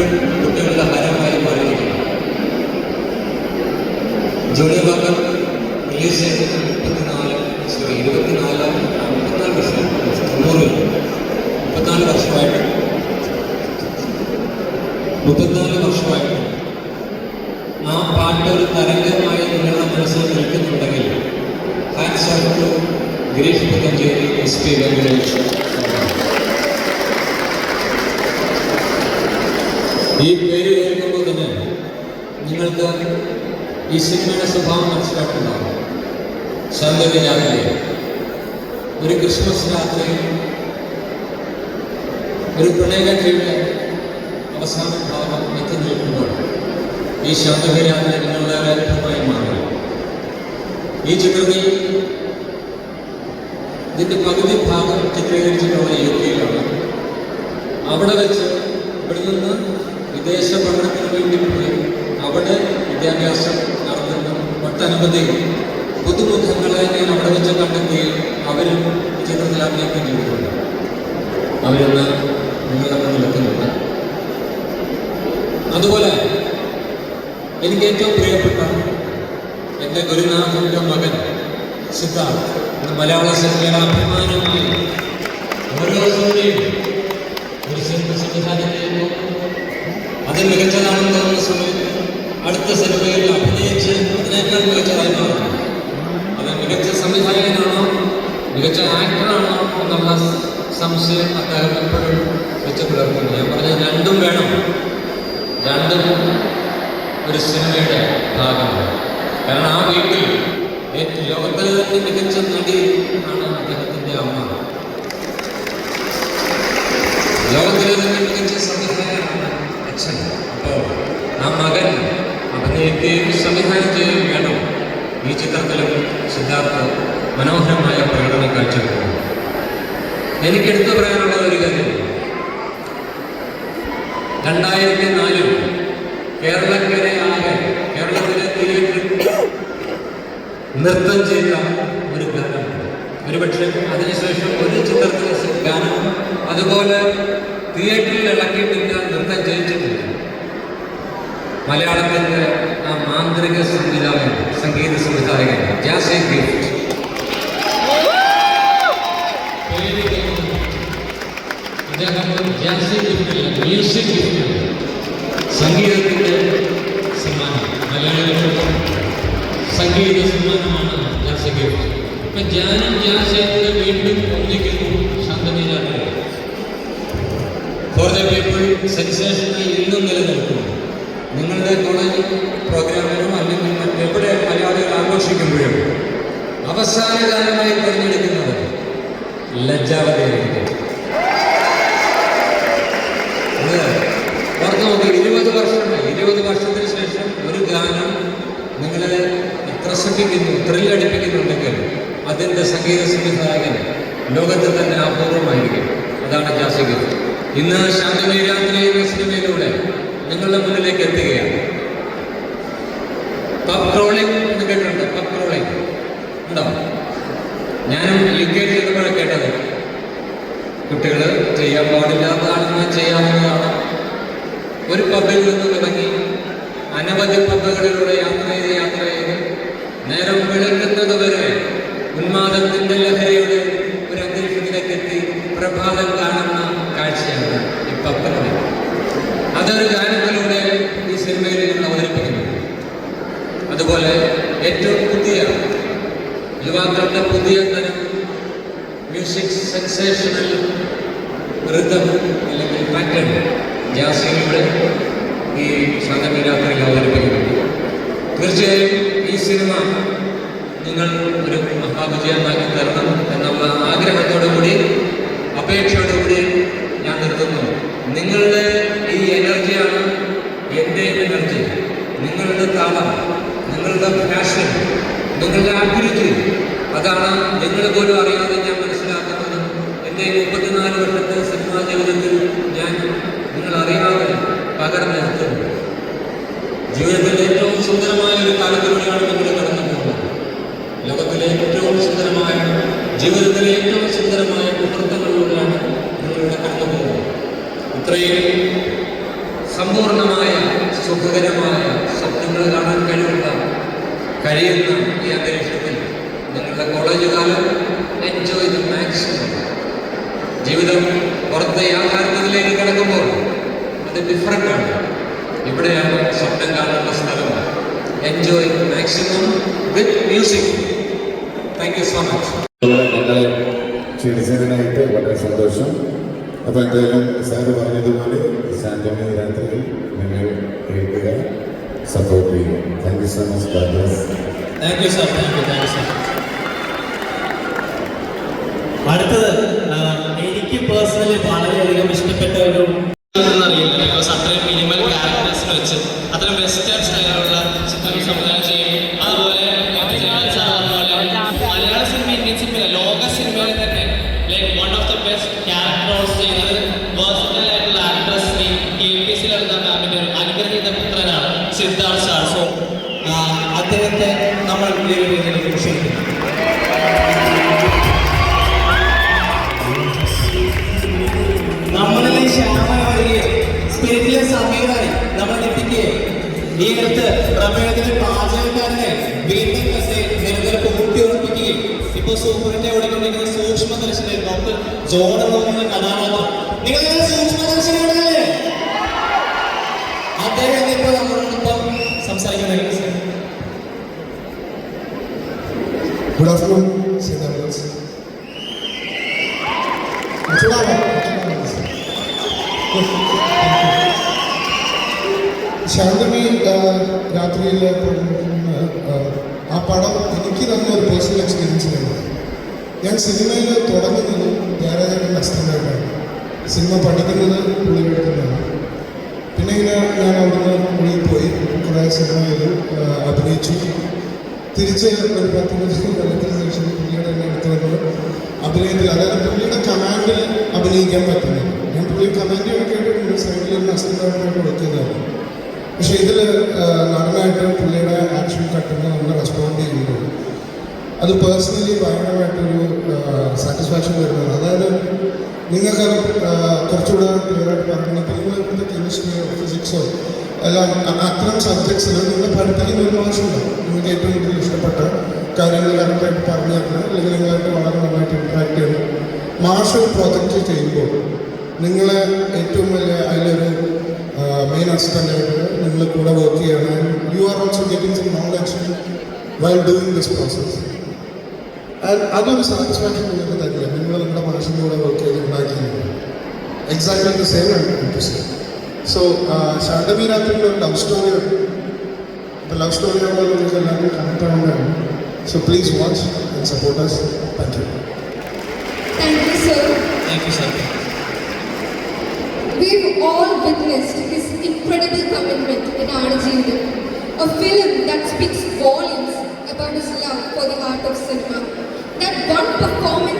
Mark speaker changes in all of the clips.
Speaker 1: അതിപ്പോഴും കുട്ടികളുടെ ഹരമായി മാറിയിരിക്കുന്നു ജോലി റിലീസ് ചെയ്തത് മുപ്പത്തിനാല് സോറി ഇരുപത്തിനാല് മുപ്പത്തിനാല് വർഷം തൊണ്ണൂറിൽ മുപ്പത്തിനാല് വർഷമായിട്ട് മുപ്പത്തിനാല് വർഷമായിട്ട് ആ പാട്ട് ഒരു തരംഗമായി നിങ്ങളുടെ മനസ്സിൽ നിൽക്കുന്നുണ്ടെങ്കിൽ hands off to Girish Puthenchery S P Venkatesh ഈ പേര് കേൾക്കുമ്പോൾ തന്നെ നിങ്ങൾക്ക് ഈ സിനിമയുടെ സ്വഭാവം മനസ്സിലാക്കുന്നുണ്ടാവും സന്ധ്യ രാത്രി ഒരു ക്രിസ്മസ് രാത്രി ഒരു പ്രണയകഥയുടെ അവസാന ഭാഗം എത്തി നിൽക്കുമ്പോൾ ഈ ശാന്തവി രാത്രി നിങ്ങളുടെ അനുഭവമായി മാറി. ഈ ചിത്രത്തിൽ ഇതിന്റെ പകുതി ഭാഗം ചിത്രീകരിച്ചിട്ടുള്ള യു കെയിലാണ് അവിടെ വെച്ച് ഇവിടെ നിന്ന് വിദേശ പഠനത്തിന് വേണ്ടി പോയി അവിടെ വിദ്യാഭ്യാസം നടത്തുന്ന ഒട്ടനവധി പുതുമുഖങ്ങളെ ഞാൻ അവിടെ വെച്ച് കണ്ടെത്തുകയും അവരും ചിത്രത്തിൽ അഭിനയിക്കുകയും ചെയ്തിട്ടുണ്ട്. അവരിന്ന് നിങ്ങളുടെ മുന്നിലെത്തുന്നുണ്ട് അതുപോലെ എനിക്ക് ഏറ്റവും പ്രിയപ്പെട്ട എന്റെ ഗുരുനാഥന്റെ മകൻ സിദ്ധാർത്ഥ് ഇന്ന് മലയാള സിനിമയുടെ അഭിമാനമായി ഓരോ സിനിമയും ഒരു സിനിമ സംവിധാനം ചെയ്യുമ്പോൾ അത് മികച്ചതാണെന്ന് തോന്നുന്ന സമയത്ത് അടുത്ത സിനിമയിൽ അഭിനയിച്ച് അതിനേക്കാൾ മികച്ചതായി മാറും അത് മികച്ച സംവിധായകനാണോ മികച്ച ആക്ടറാണോ എന്നുള്ള സംശയം അദ്ദേഹം എപ്പോഴും വെച്ച് പുലർത്തുന്നു. ഞാൻ പറഞ്ഞ രണ്ടും വേണം. രണ്ടും ഒരു സിനിമയുടെ ഭാഗമാണ്. കാരണം ആ വീട്ടിൽ ലോകത്തിലെ തന്നെ മികച്ച നടി ആണ് അദ്ദേഹത്തിന്റെ അമ്മ. ലോകത്തിലെ തന്നെ മികച്ച സംവിധായകനാണ് അച്ഛൻ അപ്പോൾ ആ മകൻ അഭിനയിക്കുകയും സംവിധാനം ചെയ്യുകയും വേണം ഈ ചിത്രത്തിലും സിദ്ധാർത്ഥ മനോഹരമായ പ്രകടനം കാഴ്ചവെക്കുന്നു. എനിക്ക് എടുത്തു പറയാനുള്ള ഒരു കാര്യം. രണ്ടായിരത്തി നാലിൽ കേരളക്കരെ ആകെ കേരളത്തിലെ നൃത്തം ചെയ്ത ഒരു ഗാനം ഒരുപക്ഷെ അതിനുശേഷം ഒരു ചിത്രത്തിലെ ഗാനം അതുപോലെ തിയേറ്ററിൽ ഇളക്കിയിട്ടില്ല നൃത്തം ചെയ്യിച്ചിട്ടില്ല മലയാളത്തിന്റെ ആ മാന്ത്രിക സംവിധായകൻ സംഗീത സംവിധായകൻ ജാസി ഗിഫ്റ്റ്. അദ്ദേഹം ജാസി ഗിഫ്റ്റില്ല മ്യൂസിക് ഗിഫ്റ്റ് സംഗീതത്തിന്റെ സമ്മാനം മലയാളികൾക്ക് സംഗീത സമ്മാനമാണ് ജാസി ഗിഫ്റ്റ് ഇപ്പം ജാനും ജാസിയൊക്കെ വീണ്ടും ഒന്നിക്കുന്നു ശാന്തനീരാണ് സെൻസേഷനായി ഇന്നും നിലനിൽക്കുന്നു. നിങ്ങളുടെ കോളേജ് പ്രോഗ്രാമിലും അല്ലെങ്കിൽ മറ്റെവിടെ മലയാളികൾ ആഘോഷിക്കുമ്പോഴും അവസാന കാലമായി തിരഞ്ഞെടുക്കുന്നത് ലജ്ജാവതിയായിരിക്കും. ഇരുപത് വർഷമായി ഇരുപത് വർഷത്തിന് ശേഷം ഒരു ഗാനം നിങ്ങളെ ത്രസിപ്പിക്കുന്നു ത്രില്ലടിപ്പിക്കുന്നുണ്ടെങ്കിൽ അതിന്റെ സംഗീത സംവിധായകൻ ലോകത്തിൽ തന്നെ അപൂർവമായിരിക്കും. അതാണ് ജാസിക. ഇന്ന് ശാന്തമി രാത്രി എന്ന സിനിമയിലൂടെ നിങ്ങളുടെ മുന്നിലേക്ക് എത്തുകയാണ്. പബ് ക്രോളിംഗ് എന്ന് കേട്ടിട്ടുണ്ട്? പബ് ഉണ്ടോ? ഞാനും യു കെ ചെയ്തപ്പോഴാണ് കേട്ടത്. കുട്ടികൾ ചെയ്യാൻ പാടില്ലാത്തതാണെന്ന് ചെയ്യാവുന്നതാണ് ഒരു പബ്ബിൽ നിന്ന് തുടങ്ങി അനവധി പബ്ബുകളിലൂടെ യാത്ര ചെയ്ത് യാത്ര ചെയ്ത് നേരം വെളുക്കുന്നത് വരെ ഉന്മാദത്തിന്റെ ലഹരിയുടെ ഒരു അന്തരീക്ഷത്തിലേക്ക് എത്തി പ്രഭാതം കാണുന്ന കാഴ്ചയാണ് ഈ പബ്ബിലൂടെ അതൊരു ഗാനത്തിലൂടെ ഈ സിനിമയിൽ നിങ്ങൾ അവതരിപ്പിച്ചു ഏറ്റവും പുതിയ യുവാക്കളുടെ പുതിയ തരം മ്യൂസിക് സെൻസേഷണൽ ഋതം അല്ലെങ്കിൽ പാറ്റേൺ ജാസിയുടെ ഈ സംഗമരാത്രിയിൽ അവതരിപ്പിക്കുന്നു. തീർച്ചയായും ഈ സിനിമ നിങ്ങൾ ഒരു മഹാവിജയമാക്കി തരണം എന്നുള്ള ആഗ്രഹത്തോടു കൂടി അപേക്ഷയോടുകൂടി ഞാൻ നിർത്തുന്നു. നിങ്ങളുടെ ഈ എനർജിയാണ് എന്റെ എനർജി നിങ്ങളുടെ താളം നിങ്ങളുടെ ഫാഷൻ നിങ്ങളുടെ ആക്ടിവിറ്റി അതാണ് നിങ്ങൾ പോലും അറിയാതെ ഞാൻ മനസ്സിലാക്കുന്നത്. എന്റെ മുപ്പത്തിനാല് വർഷത്തെ സിനിമാ ജീവിതത്തിൽ ഞാൻ നിങ്ങൾ അറിയാതെ പകർന്നു നിർത്തുന്നു ജീവിതത്തിന്റെ ഏറ്റവും സുന്ദരമായ ഒരു കാലത്തിലൂടെയാണ് നിങ്ങൾ കടന്നു പോകുന്നത്. ലോകത്തിലെ ഏറ്റവും സുന്ദരമായ ജീവിതത്തിലെ ഏറ്റവും സുന്ദരമായ മുഹൂർത്തങ്ങളിലൂടെയാണ് നിങ്ങളിവിടെ കടന്നു പോകുന്നത്. ഇത്രയും സമ്പൂർണമായ സുഖകരമായ സ്വപ്നങ്ങൾ കാണാൻ കഴിവുള്ള കഴിയുന്ന ഈ അന്തരീക്ഷത്തിൽ നിങ്ങളുടെ കോളേജ് കാലം എൻജോയ് ദ മാക്സിമം ജീവിതം പുറത്തെ യാഥാർത്ഥ്യത്തിലേക്ക് കിടക്കുമ്പോൾ അത് ഡിഫറെന്റ് ആണ്. ഇവിടെയാണ് സ്വപ്നം കാണേണ്ട സ്ഥലം. Enjoy maximum with music thank you so much
Speaker 2: ഞങ്ങളെ ക്ഷണിച്ചതിനായിട്ട് വളരെ സന്തോഷം. അപ്പോൾ എന്തായാലും സാറ് പറഞ്ഞതുപോലെ ശാന്തമായ രാത്രിയിൽ നിങ്ങൾ കേൾക്കുക സപ്പോർട്ട് ചെയ്യുക. Thank you so much
Speaker 3: thank you sir thank you thank you sir
Speaker 4: അടുത്തത് എനിക്ക് പേഴ്സണലി വളരെയധികം ഇഷ്ടപ്പെട്ട ഒരു പ്രമേയത്തിലെ പാചകക്കാരനെ വീണ്ടും നിരന്തരം കൂട്ടിയുറപ്പിക്കുകയും ഇപ്പൊ സൂപ്പറിന്റെ ഓടിക്കൊണ്ടിരിക്കുന്ന സൂക്ഷ്മദർശിനി ഡോക്ടർ പറയുന്ന കഥാപാത്രം നിങ്ങൾ സൂക്ഷ്മദർശിനികളല്ലേ അദ്ദേഹം ഇപ്പൊ നമ്മളോടൊപ്പം സംസാരിക്കുന്നത്
Speaker 5: Good afternoon, St. Andrews. ചൂടാവാം ശാന്തമി രാത്രിയിൽ ആ പടം എനിക്ക് തന്നെ ഒരു പേഴ്സണൽ എക്സ്പീരിയൻസ് ആയിരുന്നു ഞാൻ സിനിമയിൽ തുടങ്ങുന്നത് ത്യാഗരാജന്റെ അസ്തമായിട്ടാണ് സിനിമ പഠിക്കുന്നത് പുള്ളിയുടെ അടുത്തുനിന്നാണ്. പിന്നെ ഇങ്ങനെ ഞാൻ അവിടുന്ന് പുള്ളിയിൽ പോയി കുറേ സിനിമയിൽ അഭിനയിച്ചു. തിരിച്ച് ഒരു പത്ത് ദിവസം കൊല്ലത്തിന് ശേഷം പുള്ളിയുടെ എന്നെ അടുത്ത് വന്നത് അഭിനയത്തിൽ. അതായത് പുള്ളിയുടെ കമാൻഡിൽ അഭിനയിക്കാൻ പറ്റുന്നത് ഞാൻ പുള്ളി കമാൻഡ് കേട്ടിട്ടുണ്ട്. സൈഡിൽ ഒരു അസിസ്റ്റന്റായിട്ട് കൊടുക്കുന്നതാണ് പക്ഷേ ഇതിൽ നടനായിട്ട് പുള്ളിയുടെ ആക്ഷൻ കട്ടിന് നമ്മൾ റെസ്പോണ്ട് ചെയ്യുമ്പോൾ അത് പേഴ്സണലി ഭയങ്കരമായിട്ടൊരു സാറ്റിസ്ഫാക്ഷൻ വരുന്നത്. അതായത് നിങ്ങൾക്ക് കുറച്ചുകൂടെ ക്ലിയറായിട്ട് പറഞ്ഞു ഇപ്പോഴത്തെ കെമിസ്ട്രിയോ ഫിസിക്സോ എല്ലാം അത്തരം സബ്ജക്ട്സിൽ നിങ്ങൾ പഠിപ്പിക്കുന്ന ഒരു മാഷുണ്ട് നിങ്ങൾക്ക് ഏറ്റവും കൂടുതൽ ഇഷ്ടപ്പെട്ട കാര്യങ്ങൾ കറക്റ്റായിട്ട് പറഞ്ഞു തരുന്നത് അല്ലെങ്കിൽ നിങ്ങളായിട്ട് വളരെ നന്നായിട്ട് ഇൻട്രാക്ട് ചെയ്യണം ഒരു പ്രോജക്റ്റ് ചെയ്യുമ്പോൾ നിങ്ങളെ ഏറ്റവും വലിയ അതിലൊരു മെയിൻ അസിസ്റ്റന്റായിട്ട് നിങ്ങൾ കൂടെ വർക്ക് ചെയ്യണം. You are also getting some knowledge while doing this process അത് അതൊരു സാറ്റിസ്ഫാക്ഷൻ നിങ്ങൾക്ക് തരില്ല. നിങ്ങൾ നിങ്ങളുടെ മനസ്സിന്റെ കൂടെ വർക്ക് ചെയ്ത് ഉണ്ടാക്കിയത് എക്സാക്ട്ലി ദ സെയിം ആണ് സോ ശാന്തമി രാത്രിയുടെ ഒരു ലവ് സ്റ്റോറി ഉണ്ട്. അപ്പോൾ ലവ് സ്റ്റോറി ആകുമ്പോൾ നിങ്ങൾക്ക് എല്ലാവർക്കും കണക്ട് ആവുന്നതാണ്. So please watch and support us. Thank you
Speaker 6: Thank you, sir.
Speaker 7: Thank you sir
Speaker 6: We've all witnessed his incredible commitment in our Aadajivadam, a film that speaks volumes about his love for the art of cinema. That one performance,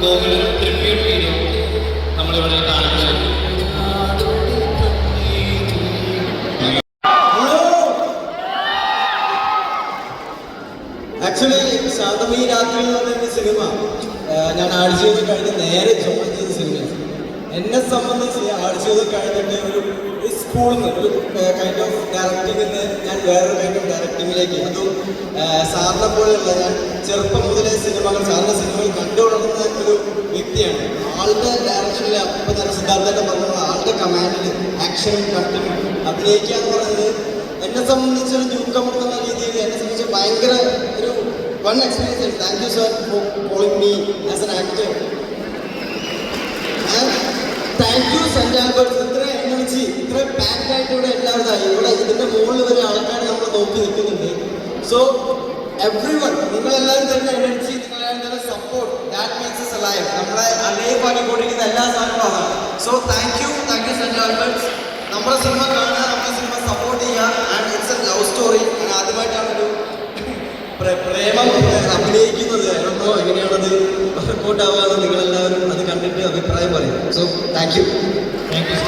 Speaker 7: Gokul tribute video നമ്മളിവിടെ കാണിച്ചു
Speaker 4: actually ശാന്തമി രാത്രി എന്ന് പറയുന്ന cinema ഞാൻ add ചെയ്ത് കഴിഞ്ഞ് നേരെ join ചെയ്ത സിനിമയാണ്
Speaker 8: എന്നെ സംബന്ധിച്ച് ആഴ്ചകൾ കഴിഞ്ഞിട്ട് ഒരു സ്കൂളിൽ നിന്ന് ഒരു കൈൻഡ് ഓഫ് ഡയറക്റ്റിംഗിൽ നിന്ന് ഞാൻ വേറൊരു കൈൻഡ് ഓഫ് ഡയറക്റ്റിംഗിലേക്ക് അതും സാറിനെ പോലെയുള്ള ഞാൻ ചെറുപ്പം മുതലേ സിനിമകൾ സാറിന്റെ സിനിമകൾ കണ്ടു വളർന്ന ഒരു വ്യക്തിയാണ്. ആളുടെ ഡയറക്ഷനിൽ അപ്പം തന്നെ സിദ്ധാർത്ഥന്റെ പറഞ്ഞ ആളുടെ കമാൻഡിൽ ആക്ഷനും കട്ടും അഭിനയിക്കുക എന്ന് പറയുന്നത് എന്നെ സംബന്ധിച്ച് ഒരു എന്ന രീതിയിൽ എന്നെ സംബന്ധിച്ച് ഭയങ്കര ഒരു one experience thank you sir for calling me as an actor thank you Saint Albert's ഇത്ര പാക്കായിട്ട് ഇവിടെ എല്ലാവരുതായി ഇവിടെ ഇതിന്റെ മുകളിൽ വരെ ആൾക്കാർ നമ്മൾ നോക്കി നിൽക്കുന്നുണ്ട്. സോ എവ്രി വൺ നിങ്ങളെല്ലാവരും തന്നെ എനർജി നിങ്ങളെല്ലാവരും തരുന്ന support that means as life നമ്മളെ അലൈവ് ആക്കിക്കൊണ്ടിരിക്കുന്ന എല്ലാ സാധനവും so thank you thank you Saint Albert's നമ്മുടെ സിനിമ കാണുക നമ്മുടെ സിനിമ സപ്പോർട്ട് ചെയ്യുക and it's a love story ഞാൻ ആദ്യമായിട്ടാണ് ഒരു പ്ര- പ്രേമം അഭിനയിക്കുന്നത്. എങ്ങനെയാണോ എങ്ങനെയാണത്? വർക്കൗട്ട് ആവുക നിങ്ങളെല്ലാവരും അത് കണ്ടിട്ട് അഭിപ്രായം പറയും. So thank you
Speaker 3: thank you